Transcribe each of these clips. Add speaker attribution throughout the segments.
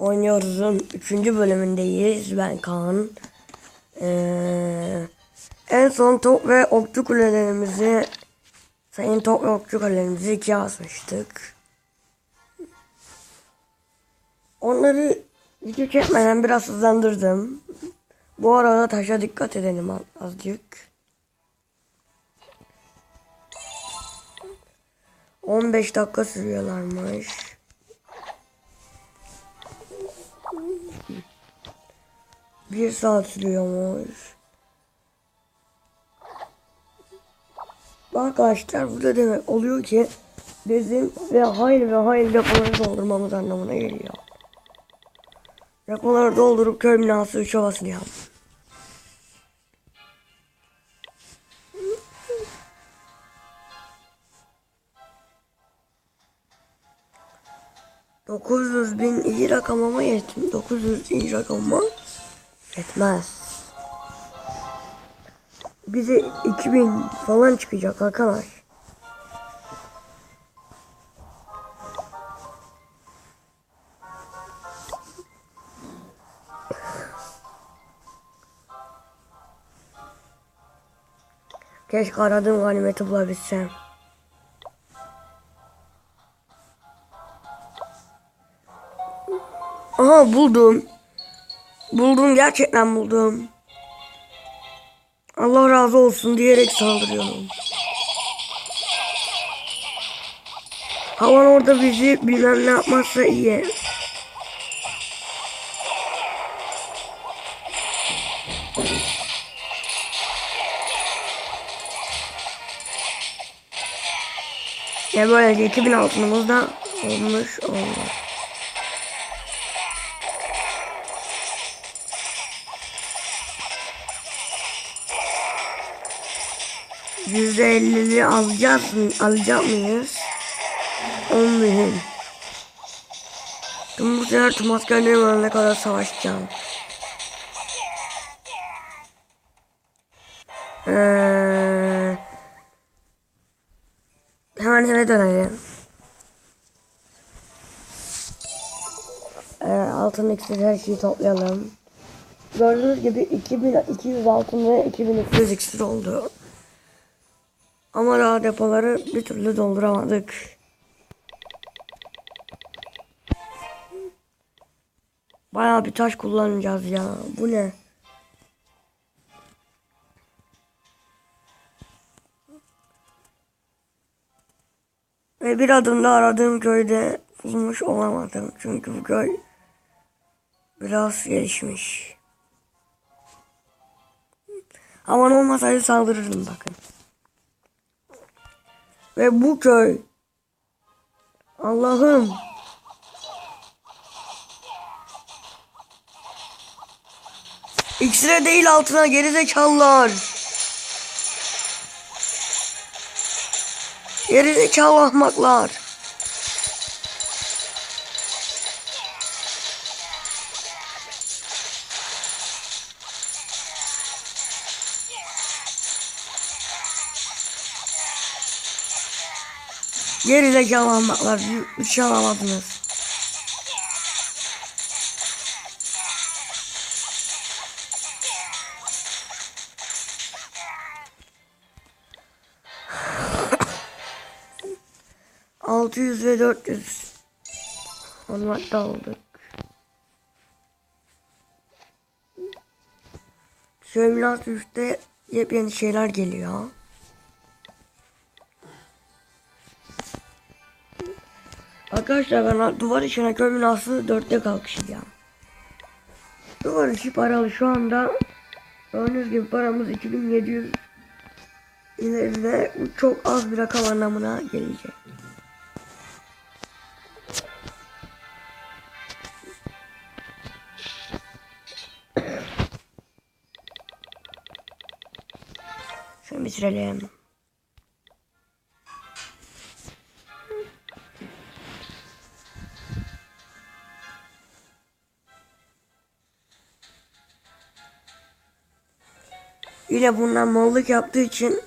Speaker 1: Oynuyoruz'un 3. bölümündeyiz. Ben Kaan. Ee, en son top ve okçu kulelerimizi sayın top ve okçu kulelerimizi ikiye asmıştık. Onları video çekmeden biraz hızlandırdım. Bu arada taşa dikkat edelim az- azıcık. 15 dakika sürüyorlarmış. Bir saat sürüyormuş. Arkadaşlar bu da demek oluyor ki bizim ve hayli ve hayli depoları doldurmamız anlamına geliyor. Depoları doldurup köy binası 3 havasını yap. Dokuz bin iyi rakam ama yetmiyor. 900 iyi rakam ama yetmez. Bize 2000 falan çıkacak arkadaş. Keşke aradığım ganimeti bulabilsem. Aha buldum. Buldum gerçekten buldum. Allah razı olsun diyerek saldırıyorum. Havan orada bizi bilmem ne yapmazsa iyi. Ya böylece 2000 altınımız da olmuş olmuş. 150'li alacağız mı? Alacak mıyız? 10 bin. Tüm bu sefer tüm askerlerimle ne kadar savaşacağım. Ee, hemen eve dönelim. Ee, altın iksir her şeyi toplayalım. Gördüğünüz gibi 2200 altın ve 2200 iksir oldu. Ama daha depoları bir türlü dolduramadık. Bayağı bir taş kullanacağız ya. Bu ne? Ve bir adımda aradığım köyde bulmuş olamadım. Çünkü bu köy biraz gelişmiş. Aman olmasaydı saldırırdım bakın. Ve bu köy Allah'ım İksire değil altına gerizekalılar. Gerizekalı ahmaklar. Gerizekalı ahmaklar. Bir şey alamadınız. Altı yüz ve dört yüz. Onlar da aldık. Sömülat üstte yepyeni şeyler geliyor. Arkadaşlar ben duvar içine köy binası dörtte kalkışacağım. Duvar içi paralı şu anda gördüğünüz gibi paramız 2700 ileride bu çok az bir rakam anlamına gelecek. Şunu bitirelim. ile bundan mallık yaptığı için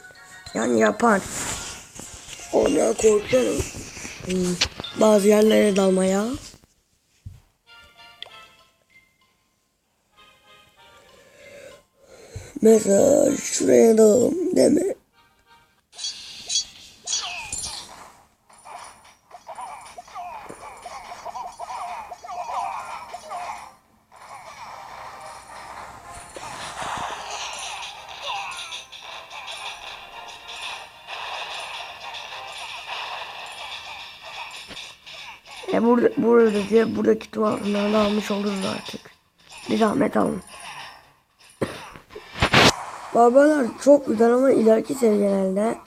Speaker 1: yani yapar. Ondan korkuyorum. Hmm. Bazı yerlere dalmaya. Mesela şuraya dalalım değil mi? E burada, burada diye buradaki duvarlarını almış oluruz artık. Bir zahmet alın. Babalar çok güzel ama ileriki seviyelerde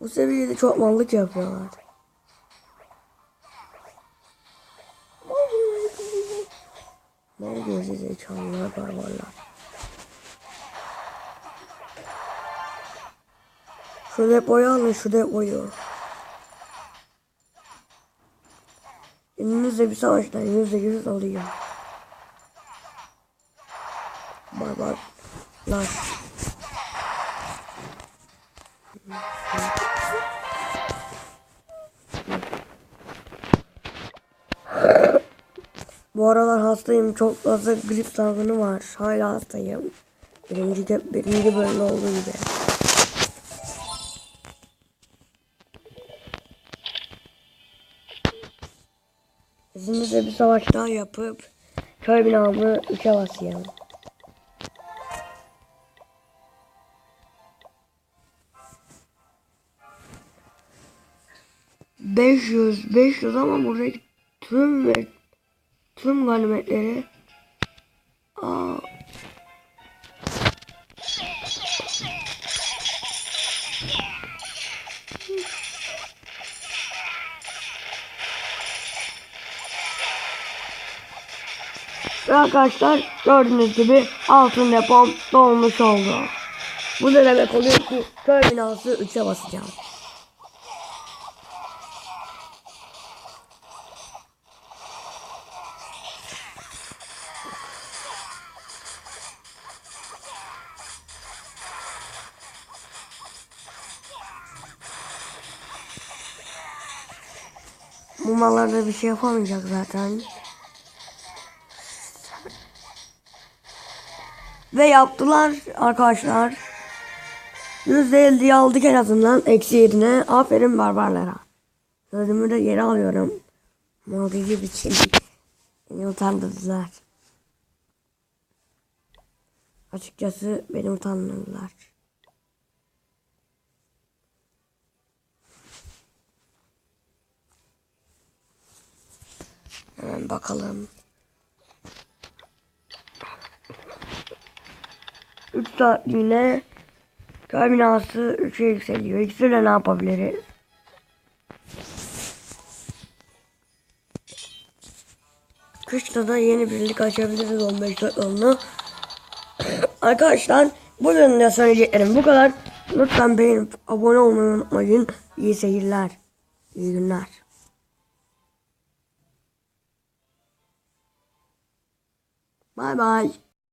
Speaker 1: bu seviyede çok mallık yapıyorlar. Mal gözü zekalılar barbarlar. Şu depoyu alın şu depoyu. Elinizde bir savaştan yüzde yüz alıyor. Barbarlar. Bu aralar hastayım. Çok fazla grip salgını var. Hala hastayım. Birinci, birinci bölümde olduğu gibi. İzninizle bir savaş daha yapıp köy binamı üçe basayım. Beş yüz, beş yüz ama buradaki tüm ve tüm ganimetleri Aa, Ve arkadaşlar gördüğünüz gibi altın depom dolmuş oldu. Bu da demek oluyor ki köy binası 3'e basacağım. Bu mallarda bir şey yapamayacak zaten. Ve yaptılar arkadaşlar. %50'yi aldık en azından eksi yerine. Aferin barbarlara. Sözümü de geri alıyorum. Malgı gibi için. Beni utandırdılar. Açıkçası beni utandırdılar. Hemen bakalım. 3 saatliğine köy binası 3'e yükseliyor. İkisiyle ne yapabiliriz? Kışta da yeni birlik açabiliriz 15 yolunu. Arkadaşlar bugün de söyleyeceklerim bu kadar. Lütfen beğenip abone olmayı unutmayın. İyi seyirler. İyi günler. Bay bay.